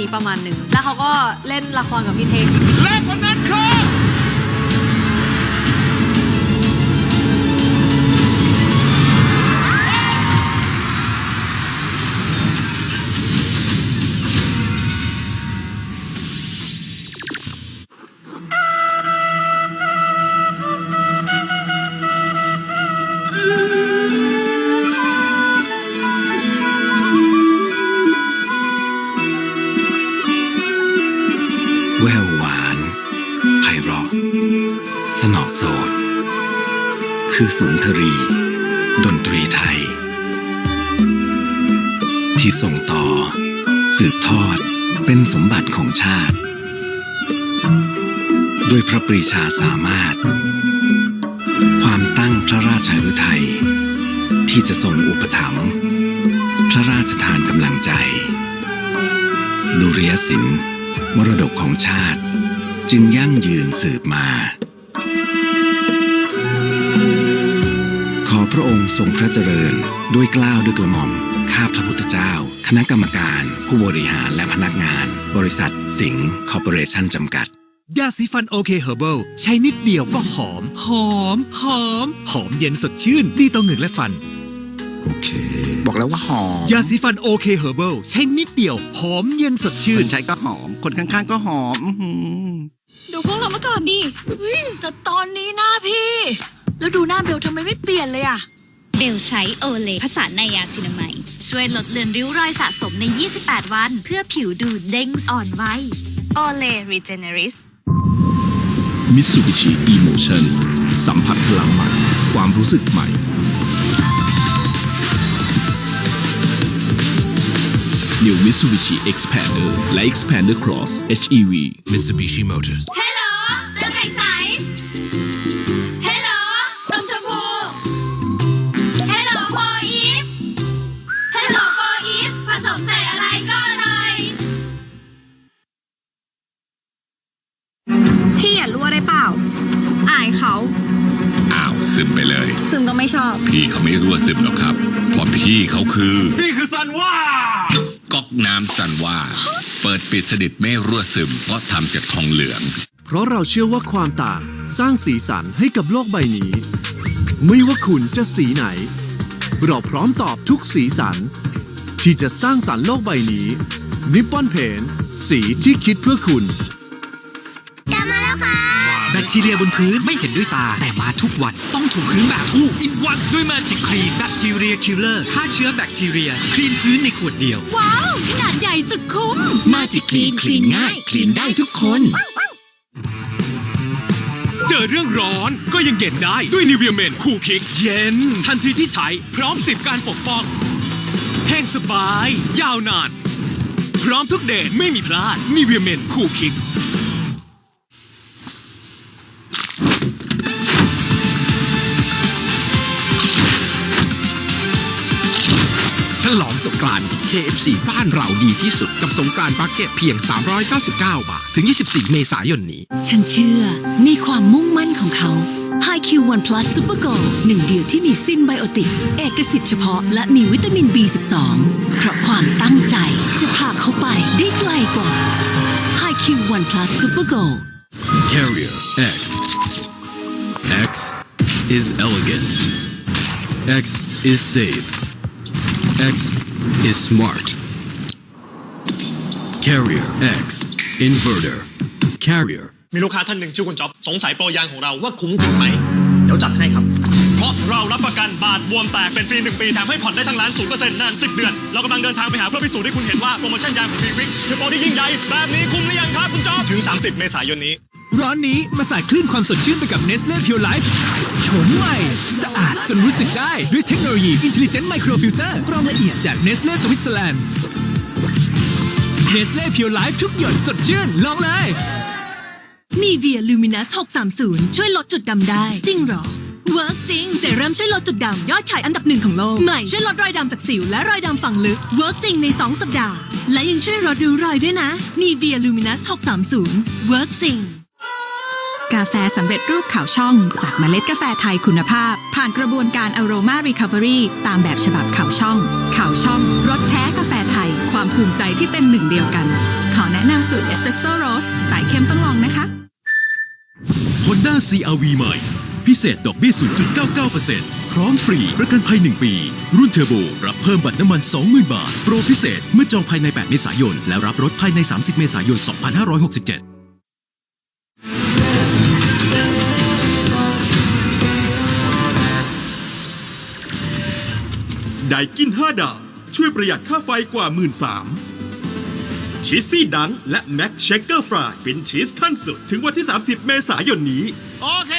นี้ประมาณหนึ่ง แล้วเขาก็เล่นละครกับพี่เทคและคนนั้นคือ แววหวานไพเราะ สนอโสด คือสุนทรี ดนตรีไทย ที่ส่งต่อ สืบทอดเป็นสมบัติของชาติ ด้วยพระปรีชาสามารถ ความตั้งพระราชฤทัยที่จะทรงอุปถัมภ์พระราชทานกำลังใจดุริยศิลป์ มรดกของชาติ จึงยั่งยืนสืบมา ขอพระองค์ทรงพระเจริญด้วยเกล้าวด้วยกระหม่อม ข้าพระพุทธเจ้า คณะกรรมการ ผู้บริหารและพนักงาน บริษัท สิงห์คอร์ปอเรชั่นจำกัดยาสีฟันโอเคเฮอร์เบิลใช้นิดเดียวก็หอม หอม หอม หอมเย็นสดชื่น ดีต่อเหงือกและฟัน โอเค บอกแล้วว่าหอมยาสีฟันโอเคเฮอร์เบิลใช้นิดเดียว หอมเย็นสดชื่คนนใช้ก็หอม คนข้างๆก็หอมอื้อหือดูพวกเรามาก่อนดิเฮ้ยแต่ตอนนี้หน้าพี่ แล้วดูหน้าเบลทำไมไม่เปลี่ยนเลยอะเบลใช้โอเลผสานไนยาซินาไมด์ช่วยลดเลือนริ้วรอยสะสมใน 28 วัน เพื่อผิวดูเด้งอ่อนวัยโอเลรีเจเนริส มิตซูบิชิอีโมชันสัมผัสพลังใหม่ ความรู้สึกใหม่ New Mitsubishi Expander และ Expander Cross HEV Mitsubishi Motors ฮัลโหลน้ำแข็งใสฮัลโหลนมชมพูฮัลโหลโฟอีฟฮัลโหลโฟอีฟผสมใส่อะไรก็อร่อย พี่อย่ารั่วได้เปล่า อายเขา อ้าวซึมไปเลย ซึมก็ไม่ชอบ พี่เขาไม่รั่วซึมหรอกครับเพราะพี่เขาคือ นี่คือซันว่าก๊อก น้ำสันว่า เปิดปิดสนิทไม่รั่วซึม เพราะทำจากทองเหลือง เพราะเราเชื่อว่าความต่างสร้างสีสันให้กับโลกใบนี้ ไม่ว่าคุณจะสีไหน เราพร้อมตอบทุกสีสัน ที่จะสร้างสรรค์โลกใบนี้ นิปปอนเพนสีที่คิดเพื่อคุณ คทีเรียบนพื้นไม่เห็นด้วยตา แต่มาทุกวันต้องถูพื้นแบบทูกอินวันด้วยมาจิกครีนแบคทีเรียคิลเลอร์ฆ่าเชื้อแบคทีเรีย คลีนพื้นในขวดเดียว ว้าว ขนาดใหญ่สุดคุ้ม มาจิกคลีนคลีนง่าย คลีนได้ทุกคน เจอเรื่องร้อนก็ยังเย็นได้ด้วยนิวเวียเมนคูคิกเย็น ทันทีที่ใช้พร้อมสิบการปกป้องแห้งสบาย ยาวนาน พร้อมทุกเดทไม่มีพลาดนิวเวียเมนคูคิก ลองสงกรานต์ KFC บ้านเราดีที่สุดกับสงกรานต์บักเก็ตเพียง 399 บาท ถึง 24 เมษายนนี้ ฉันเชื่อในความมุ่งมั่นของเขา HiQ One Plus Super Go หนึ่งเดียวที่มีซินไบโอติก เอกสิทธิ์เฉพาะและมีวิตามิน B12 เพราะความตั้งใจจะพาเขาไปได้ไกลกว่า HiQ One Plus Super Go Carrier X X is elegant X is safe X is smart Carrier X Inverter Carrier มีลูกค้าท่านหนึ่งชื่อคุณจ๊อบสงสัยโปรยางของเราว่าคุ้มจริงไหม เดี๋ยวจัดให้ครับ เพราะเรารับประกันบาดบวมแตกเป็นฟรีหนึ่งปีแถมให้ผ่อนได้ทั้งร้านศูนย์เปอร์เซ็นต์นานสิบเดือน เรากำลังเดินทางไปหาเพื่อพิสูจน์ให้คุณเห็นว่าโปรโมชั่นยางของฟีวิกคือโปรที่ยิ่งใหญ่แบบนี้คุ้มหรือยังครับคุณจ๊อบถึง 30 เมษายนนี้ ร้อนนี้มาใส่คลื่นความสดชื่นไปกับ Nestle Pure Life โฉมใหม่ สะอาดจนรู้สึกได้ด้วยเทคโนโลยี Intelligent Microfilter กรองละเอียดจาก Nestle Switzerland Nestle Pure Life ทุกหยดสดชื่น ลองเลยนีเวียลูมินัส630 ช่วยลดจุดดำได้ จริงเหรอเวิร์กจริงเซรั่มช่วยลดจุดดำยอดขายอันดับหนึ่งของโลก ใหม่ ช่วยลดรอยดำจากสิวและรอยดำฝังลึกเวิร์กจริงใน 2 สัปดาห์ และยังช่วยลดริ้วรอยด้วยนะนีเวียลูมินัส630เวิร์กจริง กาแฟสำเร็จรูปขาวช่อง จากเมล็ดกาแฟไทยคุณภาพ ผ่านกระบวนการ Aroma Recovery ตามแบบฉบับขาวช่องขาวช่องรสแท้กาแฟไทย ความภูมิใจที่เป็นหนึ่งเดียวกัน ขอแนะนำสูตรเอสเปรสโซ่โรสสายเค็มต้องลองนะคะ Honda CRV ใหม่ พิเศษดอกเบี้ย 0.99%พร้อมฟรีประกันภัย 1 ปี รุ่นเทอร์โบ รับเพิ่มบัตรน้ำมัน 20,000 บาท โปรพิเศษเมื่อจองภายใน 8 เมษายน และรับรถภายใน 30 เมษายน 2567 ไดกิน 5 ดาว ช่วยประหยัดค่าไฟกว่า 1 3ื่นชีสซี่ดัง และแม็กเชคเกอร์ฟรายฟินชีสขั้นสุด ถึงวันที่ 30 เมษายนนี้ โอเค